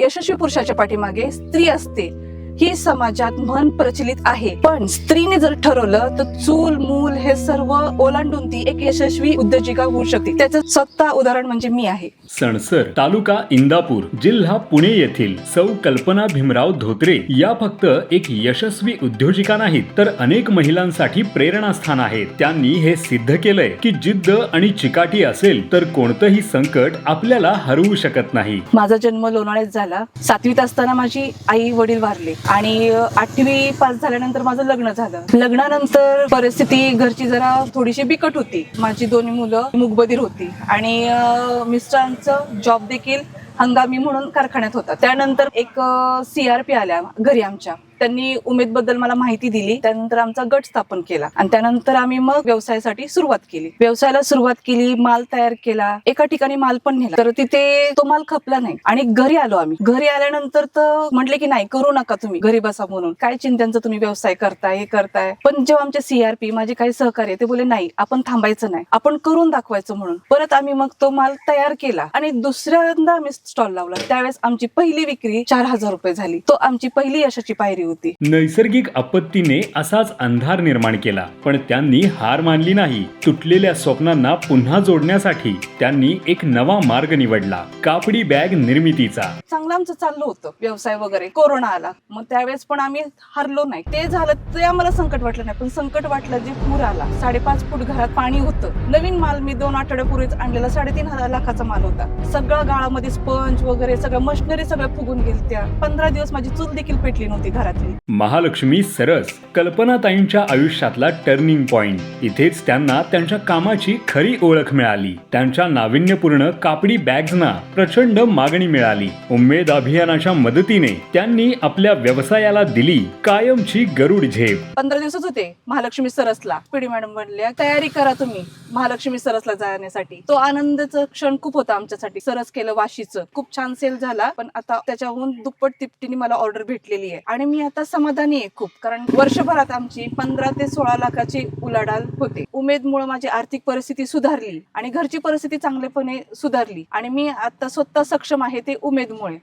यशस्वी पुरुषाच्या पाठीमागे स्त्री असते. ही समाजात म्हण प्रचलित आहे. पण स्त्रीने जर ठरवलं तर चूल मूल हे सर्व ओलांडून ती एक यशस्वी उद्योजिका होऊ शकते. त्याचं स्वतः उदाहरण म्हणजे मी आहे. सणसर तालुका इंदापूर जिल्हा पुणे येथील सौ कल्पना भीमराव धोत्रे या फक्त एक यशस्वी उद्योजिका नाहीत तर अनेक महिलांसाठी प्रेरणास्थान आहेत. त्यांनी हे सिद्ध केलंय की जिद्द आणि चिकाटी असेल तर कोणतंही संकट आपल्याला हरवू शकत नाही. माझा जन्म लोणावळ्यात झाला. सातवीत असताना माझी आई वडील वारले. आणि आठवी पास झाल्यानंतर माझं लग्न झालं. लग्नानंतर परिस्थिती घरची जरा थोडीशी बिकट होती. माझी दोन्ही मुलं मुगबधीर होती. आणि मिस्टरांचं जॉब देखील हंगामी म्हणून कारखान्यात होता. त्यानंतर एक सीआरपी आल्या घरी आमच्या. त्यांनी उमेदबद्दल मला माहिती दिली. त्यानंतर आमचा गट स्थापन केला. आणि त्यानंतर आम्ही मग व्यवसायासाठी सुरुवात केली. व्यवसायाला सुरुवात केली माल तयार केला. एका ठिकाणी माल पण नेला. तर तिथे तो माल खपला नाही. आणि घरी आलो आम्ही. घरी आल्यानंतर तर म्हटले की नाही करू नका तुम्ही. घरी बसा म्हणून. काय चिंत्यांचा तुम्ही व्यवसाय करताय हे करताय? पण जेव्हा आमचे सीआरपी माझे काही सहकार्य ते बोले नाही आपण थांबायचं नाही. आपण करून दाखवायचं म्हणून. परत आम्ही मग तो माल तयार केला. आणि दुसऱ्यांदा आम्ही स्टॉल लावला. त्यावेळेस आमची पहिली विक्री चार हजार रुपये झाली. तो आमची पहिली यशाची पायरी होती. नैसर्गिक आपत्तीने असाच अंधार निर्माण केला पण त्यांनी हार मानली नाही. तुटलेल्या स्वप्नांना पुन्हा जोडण्यासाठी त्यांनी एक नवा मार्ग निवडला कापडी बॅग निर्मितीचा. चांगलं आमचं चाललं होतं व्यवसाय वगैरे कोरोना आला. मग त्यावेळेस पण आम्ही हरलो नाही. ते झालं ते आम्हाला संकट वाटलं नाही पण संकट वाटलं जे पूर आला. साडेपाच फूट घरात पाणी होतं. नवीन माल मी दोन आठवड्यापूर्वीच आणलेला साडेतीन हजार लाखाचा माल होता. सगळं गाळामध्ये स्पंज वगैरे सगळं मशिनरी सगळ्या फुगून गेलत्या पंधरा दिवस माझी चूल देखील पेटली नव्हती घरातली महालक्ष्मी सरस कल्पनाताईंच्या आयुष्यातला टर्निंग पॉइंट इथेच त्यांना त्यांच्या कामाची खरी ओळख मिळाली. त्यांच्या नाविन्यपूर्ण कापडी बॅग्सना प्रचंड मागणी मिळाली. उमेद अभियानाच्या मदतीने त्यांनी आपल्या व्यवसायाला दिली कायमची गरुड झेप. पंधरा दिवसच होते महालक्ष्मी सरसला. पिढी मॅडम म्हणल्या तयारी करा तुम्ही महालक्ष्मी सरसला जाण्यासाठी. तो आनंदाचा क्षण खूप होता आमच्यासाठी. सरस केलं वाशीचं. खूप छान सेल झाला पण आता त्याच्याहून दुप्पट तिपटीने मला ऑर्डर भेटलेली आहे. आणि मी आता समाधानी आहे खूप कारण वर्षभरात आमची पंधरा ते सोळा लाखाची उलाढाल होते. उमेदमुळे माझी आर्थिक परिस्थिती सुधारली आणि घरची परिस्थिती चांगलेपणे सुधारली आणि मी आता स्वतः सक्षम आहे ते उमेदमुळे.